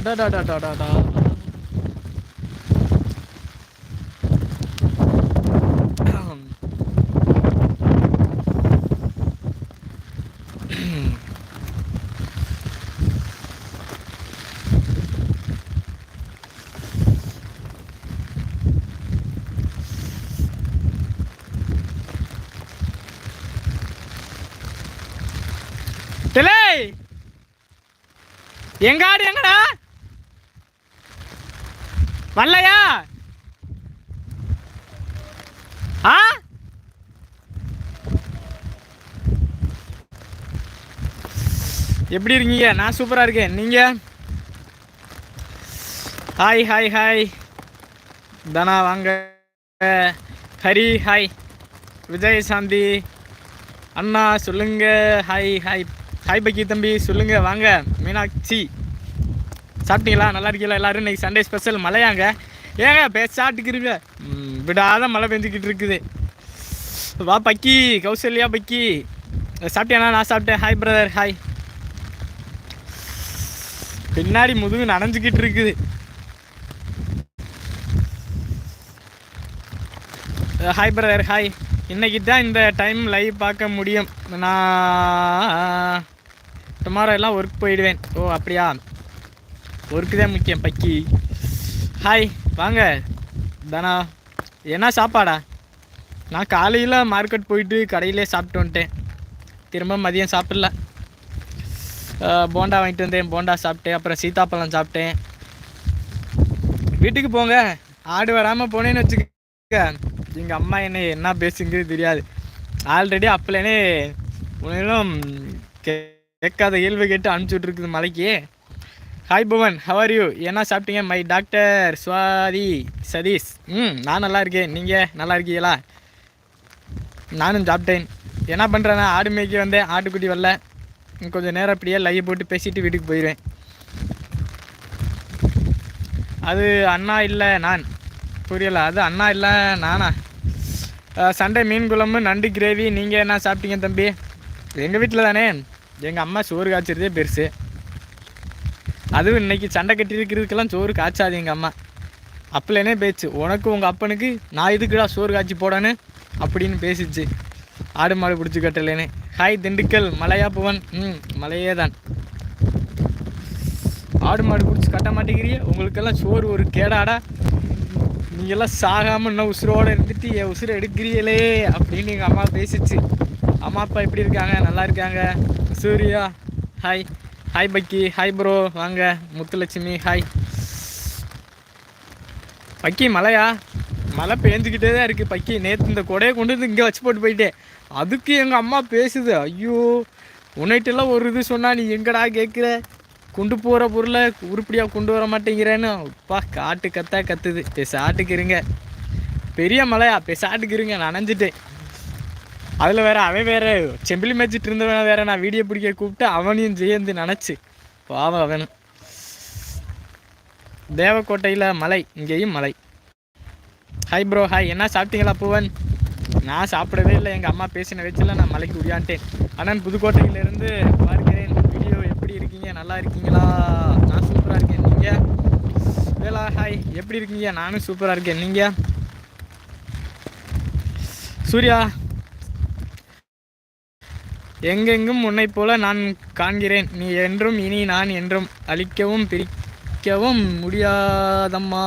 அடடடடடடா டேலே எங்க ஆடு எங்கடா வரலையா ஆ? எப்படி இருக்கீங்க? நான் சூப்பரா இருக்கேன். நீங்க? ஹாய் ஹாய் ஹாய் தனா வாங்க. ஹரி ஹாய் விஜய் சாந்தி அண்ணா சொல்லுங்க. ஹாய் ஹாய் ஹாய் பக்கி தம்பி சொல்லுங்க. வாங்க. மீனாட்சி. சாப்பிட்டீங்களா? நல்லா இருக்கீங்களா எல்லோரும்? இன்னைக்கு சண்டே ஸ்பெஷல் மழையாங்க. ஏங்க பேசாட்டுக்கிறீங்க விடாத மழை பெஞ்சிக்கிட்டு இருக்குது. வா பக்கி. கௌசல்யா பக்கி. சாப்பிட்டியாண்ணா நான் சாப்பிட்டேன். ஹாய் பிரதர் ஹாய் பின்னாடி முதுகு நனைஞ்சிக்கிட்டு இருக்குது. ஹாய் பிரதர் ஹாய் இன்னைக்கு தான் இந்த டைம் லைவ் பார்க்க முடியும். நான் டுமாரோ எல்லாம் ஒர்க் போயிடுவேன். ஓ அப்படியா? ஒர்க்கு தான் முக்கியம் பக்கி. ஹாய் வாங்க. தானா? என்ன சாப்பாடா? நான் காலையில் மார்க்கெட் போயிட்டு கடையிலே சாப்பிட்டு வந்துட்டேன். திரும்ப மதியம் சாப்பிடல. போண்டா வாங்கிட்டு வந்தேன். போண்டா சாப்பிட்டேன். அப்புறம் சீத்தாப்பழம் சாப்பிட்டேன். வீட்டுக்கு போங்க. ஆடு வராமல் போனேன்னு வச்சுக்க எங்கள் அம்மா என்ன என்ன பேசுங்கிறது தெரியாது. ஆல்ரெடி அப்பலேனே உன்னும் கேட்காத இயல்பு கேட்டு அனுப்பிச்சி விட்ருக்குது மலைக்கு. ஹாய் புவன் ஹவர் யூ என்ன சாப்பிட்டீங்க மை டாக்டர் சுவாதி சதீஷ்? ம் நான் நல்லா இருக்கேன். நீங்கள் நல்லா இருக்கீங்களா? நானும் சாப்பிட்டேன். என்ன பண்ணுறேன்னா ஆடு மேய்க்கி வந்தேன். ஆட்டுக்குட்டி வரல. கொஞ்சம் நேரம் அப்படியே லைவ் போட்டு பேசிட்டு வீட்டுக்கு போயிடுவேன் அது அண்ணா இல்லை நான். புரியல அது அண்ணா இல்லை நானா? சண்டை சண்டே மீன் குழம்பு நண்டு கிரேவி நீங்கள் என்ன சாப்பிட்டீங்க தம்பி? எங்கள் வீட்டில் தானே? எங்கள் அம்மா சோறு காய்ச்சிறதே பெருசு. அதுவும் இன்றைக்கி சண்டை கட்டி இருக்கிறதுக்கெல்லாம் சோறு காய்ச்சாது எங்கள் அம்மா. அப்பலேனே பேச்சு. உனக்கு உங்கள் அப்பனுக்கு நான் இதுக்குடா சோறு காய்ச்சி போடன்னு அப்படின்னு பேசிச்சு. ஆடு மாடு பிடிச்சி கட்டலேன்னு ஹாய் திண்டுக்கல் மலையா புவன் ம் மலையே தான் ஆடு மாடு பிடிச்சி கட்ட மாட்டேங்கிறிய? உங்களுக்கெல்லாம் சோறு ஒரு கேடாடா? நீங்கள்லாம் சாகாமல் இன்னும் உசுரோடு இருந்துட்டு என் உசுரை எடுக்கிறீங்களே அப்படின்னு எங்கள் அம்மா பேசிச்சு. அம்மா அப்பா எப்படி இருக்காங்க? நல்லா இருக்காங்க? சூர்யா ஹாய். ஹாய் பக்கி ஹாய் ப்ரோ வாங்க. முத்துலட்சுமி ஹாய் பக்கி மழையா மழை பேஞ்சுக்கிட்டே தான் இருக்குது பக்கி. நேற்று இந்த கொடையை கொண்டு வந்து இங்கே வச்சு போட்டு போயிட்டேன். அதுக்கு எங்கள் அம்மா பேசுது. ஐயோ உன்னைட்டெல்லாம் ஒரு இது சொன்னால் நீ எங்கடா கேட்குற கொண்டு போகிற பொருளை உருப்படியாக கொண்டு வர மாட்டேங்கிறேன்னு. அப்பா காட்டு கத்தா கத்துது. பெசாட்டுக்கு இருங்க. பெரிய மலையா? பெசாட்டுக்கு இருங்க. நனைஞ்சிட்டேன். அதில் வேற அவன் வேற செம்பிலி மேய்ச்சிட்டு இருந்தவன் வேற நான் வீடியோ பிடிக்க கூப்பிட்டு அவனையும் ஜெயந்து நினச்சி. பாவம் அவன். தேவக்கோட்டையில் மலை இங்கேயும் மலை. ஹாய் ப்ரோ ஹாய் என்ன சாப்பிட்டீங்களா பூவன்? நான் சாப்பிடவே இல்லை. எங்கள் அம்மா பேசின வச்சுல நான் மலைக்கு உரியான்ட்டேன். அண்ணன் புதுக்கோட்டையிலேருந்து பார்க்கிறேன் வீடியோ எப்படி இருக்கீங்க? நல்லா இருக்கீங்களா? நான் சூப்பராக இருக்கேன். நீங்கள் வேலா ஹாய் எப்படி இருக்கீங்க? நானும் சூப்பராக இருக்கேன். நீங்கள் சூர்யா எங்கெங்கும் உன்னைப் போல நான் காண்கிறேன். நீ என்றும் இனி நான் என்றும் அழிக்கவும் பிரிக்கவும் முடியாதம்மா.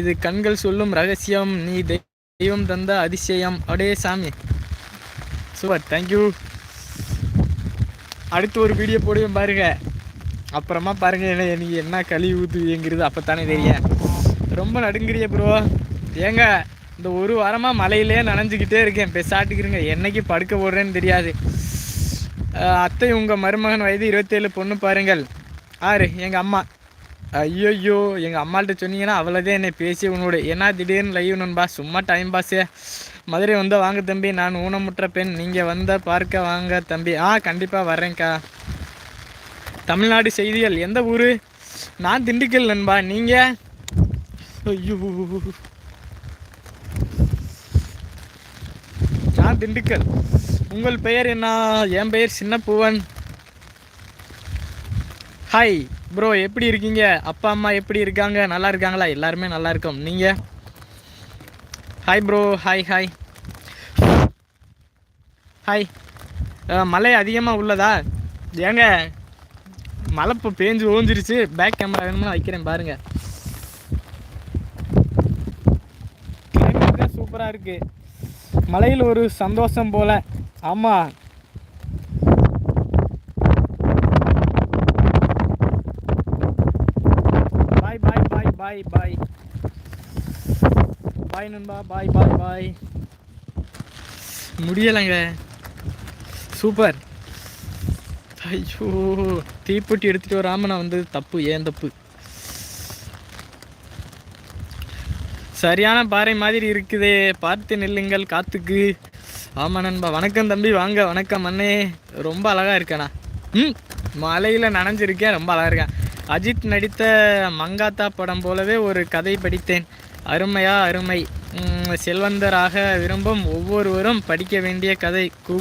இது கண்கள் சொல்லும் ரகசியம் நீ தெய்வம் தந்த அதிசயம். அடே சாமி. சூப்பர் தேங்க்யூ அடுத்து ஒரு வீடியோ போடுவேன் பாருங்க. அப்புறமா பாருங்க என்ன எனக்கு என்ன கழி ஊற்றுங்கிறது அப்போ தானே தெரியும் ரொம்ப நடுங்கிறிய ப்ரோ ஏங்க இந்த ஒரு வாரமாக மலையிலே நனைஞ்சுக்கிட்டே இருக்கேன். பெசாட்டுக்கிறேங்க என்னைக்கு படுக்க போடுறேன்னு தெரியாது. அத்தை உங்கள் மருமகன் வயது இருபத்தேழு பொண்ணு பாருங்கள். ஆறு எங்கள் அம்மா. ஐயோயோ எங்கள் அம்மாள்கிட்ட சொன்னீங்கன்னா அவ்வளோதான் என்னை பேசி உன்னோட. என்ன திடீர்னு லைவ் நண்பா சும்மா டைம் பாஸே மதுரை வந்தால் வாங்க தம்பி நான் ஊனமுற்ற பெண். நீங்கள் வந்த பார்க்க வாங்க தம்பி. ஆ கண்டிப்பாக வர்றேன்க்கா. தமிழ்நாடு செய்திகள் எந்த ஊர்? நான் திண்டுக்கல் நண்பா நீங்கள் ஐயோ. திண்டுக்கல். உங்கள் பெயர் என்ன? என் பெயர் சின்ன பூவன் ஹாய் ப்ரோ எப்படி இருக்கீங்க? அப்பா அம்மா எப்படி இருக்காங்க? நல்லா இருக்காங்களா? எல்லாருமே நல்லா இருக்கோம். நீங்கள் hi bro hi hi hi மழை அதிகமாக உள்ளதா? ஏங்க மழை இப்போ பேஞ்சு ஓஞ்சிருச்சு. பேக் கேமரா வேணும்னா வைக்கிறேன் பாருங்க. சூப்பராக இருக்குது மலையில் ஒரு சந்தோஷம் போல. ஆமாம் பாய் பாய் பாய் பாய் பாய் பாய் நண்பா. பாய் பாய் பாய் முடியலைங்க. சூப்பர் ஐயோ தீப்பெட்டி எடுத்துகிட்டு வராம நான் வந்து தப்பு ஏன் தப்பு? சரியான பாறை மாதிரி இருக்குதே. பார்த்து நில்லுங்கள் காத்துக்கு. ஆமாம் நண்பா வணக்கம் தம்பி வாங்க வணக்கம் அண்ணே. ரொம்ப அழகாக இருக்கேண்ணா. ம் மலையில் நனைஞ்சிருக்கேன் ரொம்ப அழகாக இருக்கேன். அஜித் நடித்த மங்காத்தா படம் போலவே ஒரு கதை படித்தேன். அருமையா அருமை. செல்வந்தராக விரும்பும் ஒவ்வொருவரும் படிக்க வேண்டிய கதை. கு